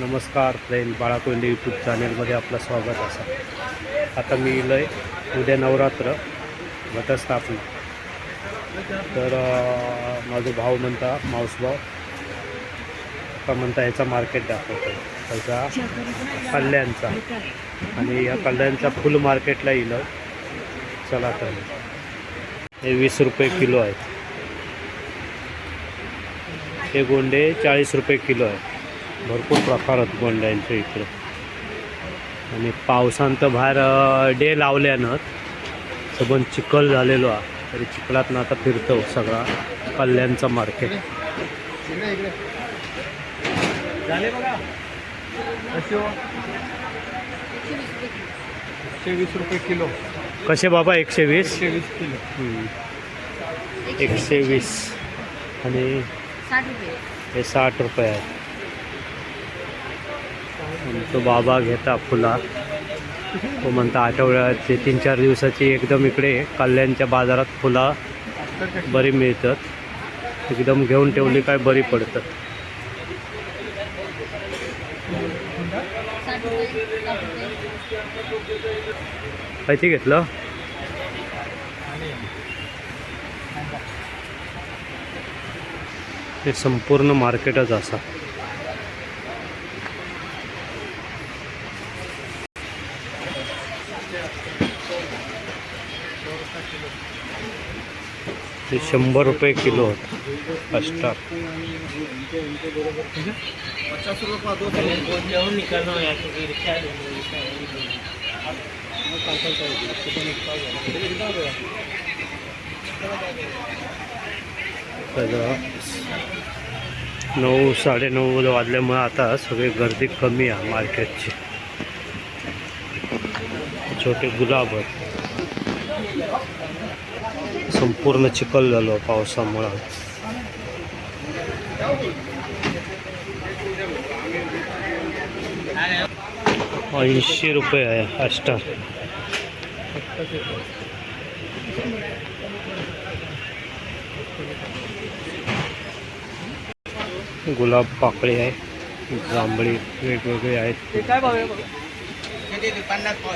नमस्कार friend बाळाकोंडे YouTube चॅनेलमध्ये आपलं स्वागत असा आता मी इलं आहे उद्या नवरात्र घटस्थापना. तर माझा भाऊ म्हणता मावसभाव का म्हणता याचा मार्केट दाखवतो. त्याचा कल्याणचा. आणि या कल्याणचा फुल मार्केटला इलं चला तर. हे वीस रुपये किलो आहेत हे गोंडे चाळीस रुपये किलो आहे. भरपूर प्रकार आहेत गोंड्यांच्या इकडे. आणि पावसान तर बाहेर डे लावल्यानं सबन चिखल झालेलो हा. तरी चिखलातनं आता फिरतो सगळा कल्याणचा मार्केट. झाले बघा. अशी हो. एकशे वीस रुपये किलो. कसे बाबा एकशे वीस एकशे वीस किलो. एकशे वीस आणि साठ रुपये. हे साठ रुपये आहे. तो बाबा घेता फुला. तो म्हणता आठवड्याचे तीन चार दिवसाची एकदम इकडे कल्याणच्या बाजारात फुला बरी मिळतात. एकदम घेऊन ठेवली काय बरी पडतात. साठ किती घेतलं? हे संपूर्ण मार्केटच असा. ते शंभर रुपये किलो होत. अष्टा पचास रुपये नऊ साडेनऊ वाजल्यामुळे आता सगळी गर्दी कमी आहे मार्केटची. छोटे गुलाब आहेत. संपूर्ण चिखल झालो पावसामुळं. ऐंशी रुपये आहे अष्टा गुलाब पाकळी आहे जांभळी वेगवेगळे आहेत ते काय भाव आहे बघा पन्नास पाव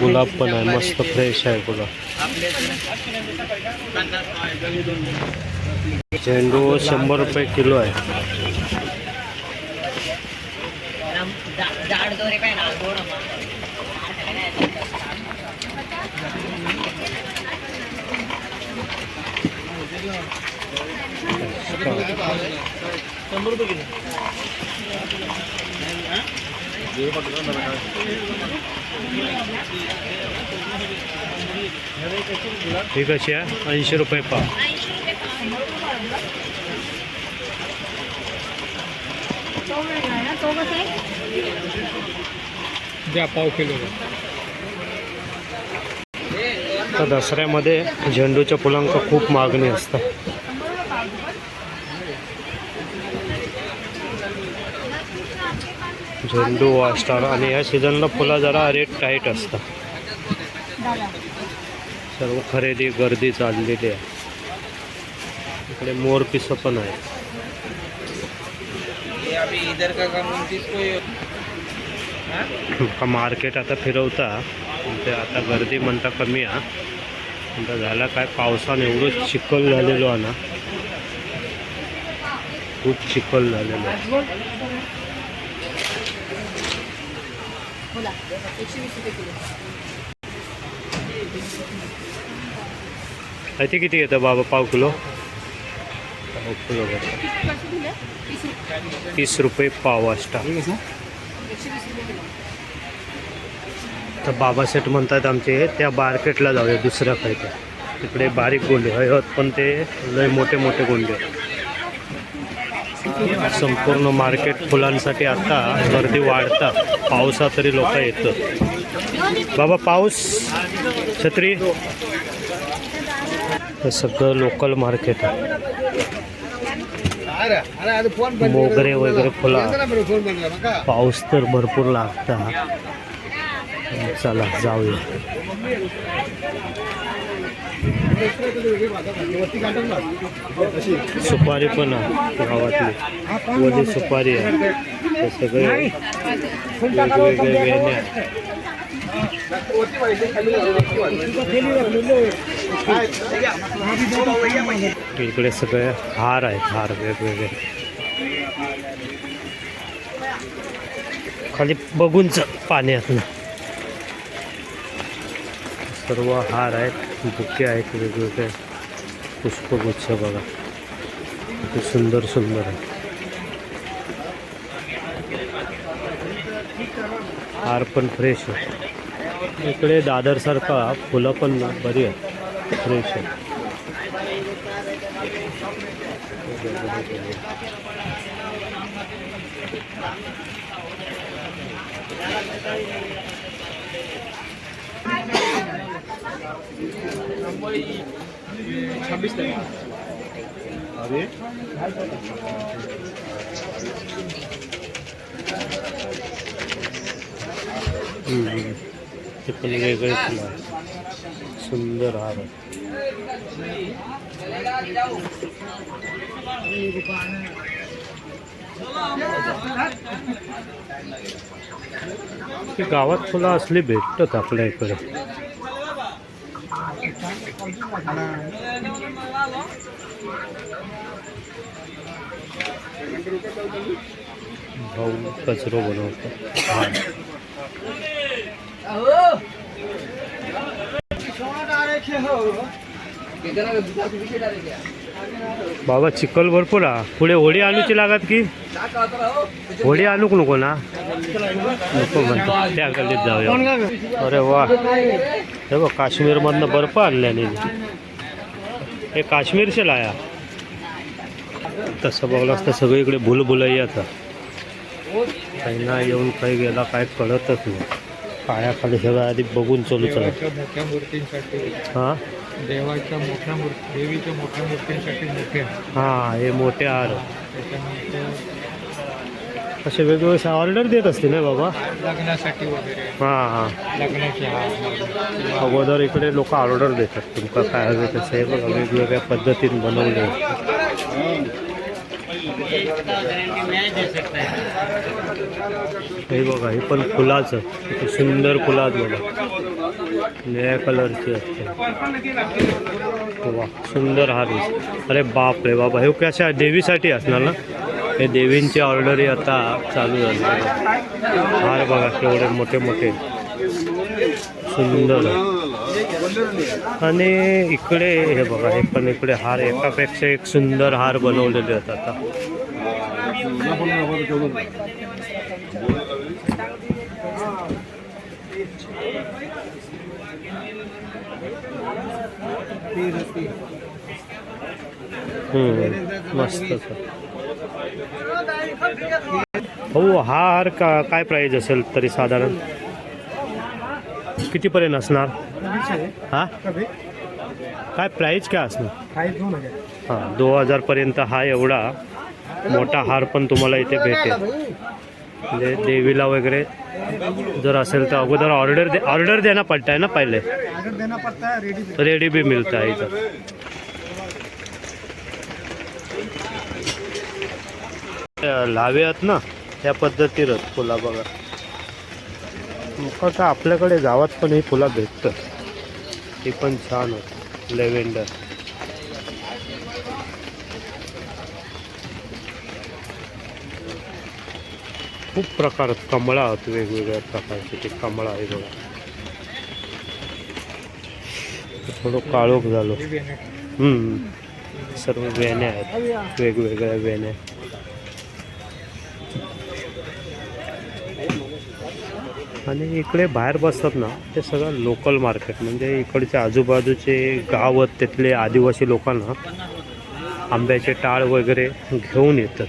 गुलाब पण आहे मस्त फ्रेश आहे गुलाब. झेंडू शंभर रुपये किलो आहे. शंभर रुपये किलो ही कशी आहे? ऐंशी रुपये पाव. द्या पाव किलो. तर दसऱ्यामध्ये झेंडूच्या फुलांक खूप मागणी असते. झेंडू स्टार आणि या सीझनला फुलं जरा रेट टाईट असतात. सर्व खरेदी गर्दी चाललेली आहे. इकडे मोर पिसं पण आहे. ये अभी इधर का काम इसको का मार्केट आता फिरवता? ते आता गर्दी म्हणता कमी आहे. म्हणता झाला काय पावसाने एवढं चिखल झालेलो आहे ना. खूप चिखल झालेलो आहे बोला एकशे वीस रुपये किलो ते किती येतं बाबा पाव किलो? पाव किलो तीस रुपये पाव असता. तर बाबा सेट म्हणतात आमचे त्या मार्केटला जाऊया दुसऱ्या खायच्या तिकडे बारीक गोंडे. होत पण ते लय मोठे मोठे गोंडे. आहेत. संपूर्ण मार्केट फुलांसाठी आता गर्दी वाढता. पावसा तरी लोक येतात बाबा पाऊस? छत्री? हे सगळं लोकल मार्केट आहे. मोगरे वगैरे फुला. पाऊस तर भरपूर लागता. चला जाऊया. सुपारी पण आहे गावातली. वली सुपारी आहे. ते सगळे वेगवेगळे वेण्या इकडे सगळे हार आहेत हार वेगवेगळे. खाली बघूनच पाण्यात सर्व हार आहेत. बुके आहेत वेगवेगळे पुष्पगुच्छ बघा किती सुंदर सुंदर आहे हार पण फ्रेश आहे इकडे दादरसारखा फुलं पण बरी आहेत फ्रेश आहे। हम्म. ते पण वेगळे फुलं सुंदर हार आहे गावात फुलं असली भेटतात आपल्या इकडे भाऊ कचरो बनवतो हा बाबा चिखल भरपूर हा पुढे होडी आणूची लागत की? होडी आणूक नको ना? नको म्हणतो त्या गल्लीत जाऊया. अरे वा. हे बघ काश्मीरमधनं बर्फ आणल्याने हे काश्मीरचे लाया. तसं बघलं असतं सगळीकडे भुलभुलैयाचा काही ना येऊन काही गेला काय कळतच नाही. पायाखाली सगळं आधी बघून चालू चला. हा हां? देवाच्या मोठ्या मूर्ती देवीच्या मोठ्या मूर्तींसाठी मोठे हां हे मोठे हार त्याच्यानंतर असे वेगवेगळे ऑर्डर देत असते ना बाबा? लग्नासाठी वगैरे. हां हां. लग्नाचे हार अगोदर इकडे लोक ऑर्डर देतात. तुमका काय हवे तसं हे बघा वेगवेगळ्या पद्धतीने बनवले. हे बघा हे पण फुलाचं. सुंदर फुलात बघा. निळ्या कलरची असते. वा सुंदर हार अरे बाप रे बाप. हे कशा देवीसाठी असणार ना? हे देवींची ऑर्डरही आता चालू झाली. हार बघा केवढे मोठे मोठे. सुंदर. आणि इकडे हे बघा हे पण इकडे हार एकापेक्षा एक सुंदर हार बनवलेले आहेत आता. मस्त हो हा हार का काय प्राईज असेल तरी साधारण? कितीपर्यंत असणार? हा? काय प्राईज काय असणार? हां दोन हजारपर्यंत हा एवढा मोठा हार पण तुम्हाला इथे भेटेल. म्हणजे देवीला वगैरे जर असेल तर अगोदर ऑर्डर दे ऑर्डर देना पडता है ना पहिले? है रेडी भी मिळतं आहे इथं. लावे आहेत ना त्या पद्धतीरच फुला बघा. मग आपल्याकडे गावात पण ही फुलं भेटतात. ती पण छान होत लेव्हेंडर. खूप प्रकार आहेत कमळा आहेत वेगवेगळ्या प्रकारचे ते कमळा आहे बघा. थोडं काळोख झालो. हम्म. सर्व वेण्या आहेत वेगवेगळ्या वेण्या. आणि इकडे बाहेर बसतात ना ते सगळं लोकल मार्केट म्हणजे इकडचे आजूबाजूचे गाव तिथले आदिवासी लोकांना आंब्याचे टाळ वगैरे घेऊन येतात.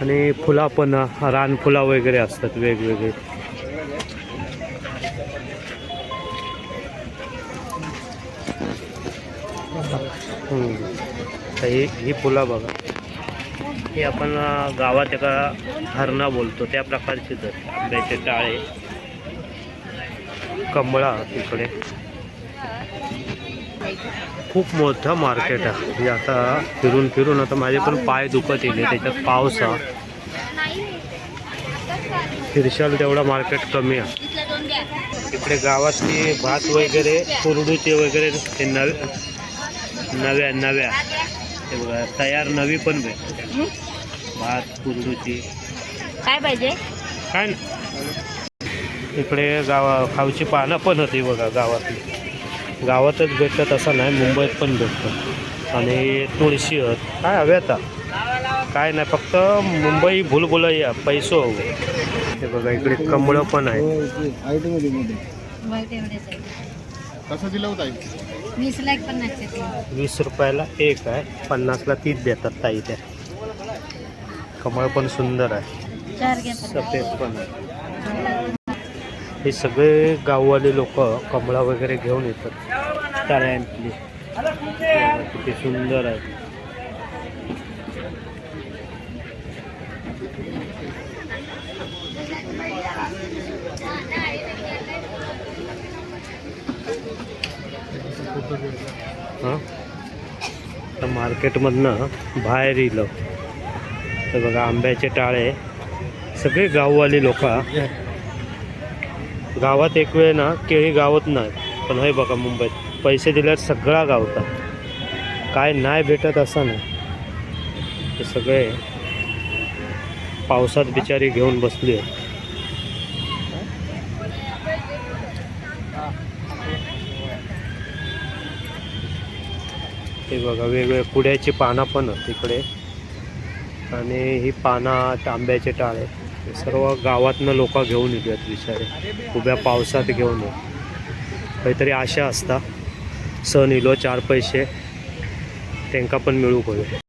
आणि फुला पण रानफुला वगैरे असतात वेगवेगळे. ही ही फुलं बघा. हे आपण गावात एका हरणा बोलतो त्या प्रकारचे आहेत आंब्याचे टाळे. कमळा इकडे खूप मोठं मार्केट आहे. म्हणजे आता फिरून फिरून आता माझे पण पाय दुखत येले त्याच्यात पाऊस फिरशाल तेवढा मार्केट कमी आहे. इकडे गावातली भात वगैरे कुरडूचे वगैरे ते नव्या नव्या. ते बघा तयार नवी पण भेटते भात कुरडूची. काय पाहिजे? काय ना इकडे गावा खाऊची पानं पण होती बघा गावातली. गावातच भेटतात असं नाही मुंबईत पण भेटतं आणि तुळशी आहेत काय हवे आता? काय नाही फक्त मुंबई भूलभुलैया पैसो. हवं हे बघा इकडे कमळं पण आहे. बरं तेवढेच आहे. कसं दिलं होतं वीसला एक पन्नासचे ते वीस रुपयाला एक आहे पन्नासला तीस देतात ताई त्या. कमळ पण सुंदर आहे. सफेद पण आहे. हे सगळे गाववाले लोक कमळा वगैरे घेऊन येतात. तळ्यांतली किती सुंदर आहे. हां? मार्केटमधनं बाहेर येलं तर बघा आंब्याचे टाळे. सगळे गाववाली लोक. गावात एक वेळ ना केळी गावत नाही पण हे बघा मुंबईत. पैसे दिल्यावर सगळा गावतात काय नाही भेटत असं नाही. ते सगळे पावसात बिचारी घेऊन बसली आहे ते बघा वेगवेगळ्या कुड्याची पानं पण आहेत तिकडे. आणि ही पानं आंब्याचे टाळे सर्व गावातनं लोक घेऊन येतात बिचारे. उभ्या पावसात घेऊन येत काहीतरी आशा असता. सण इलो चार पैसे. त्यांका पण मिळू होईल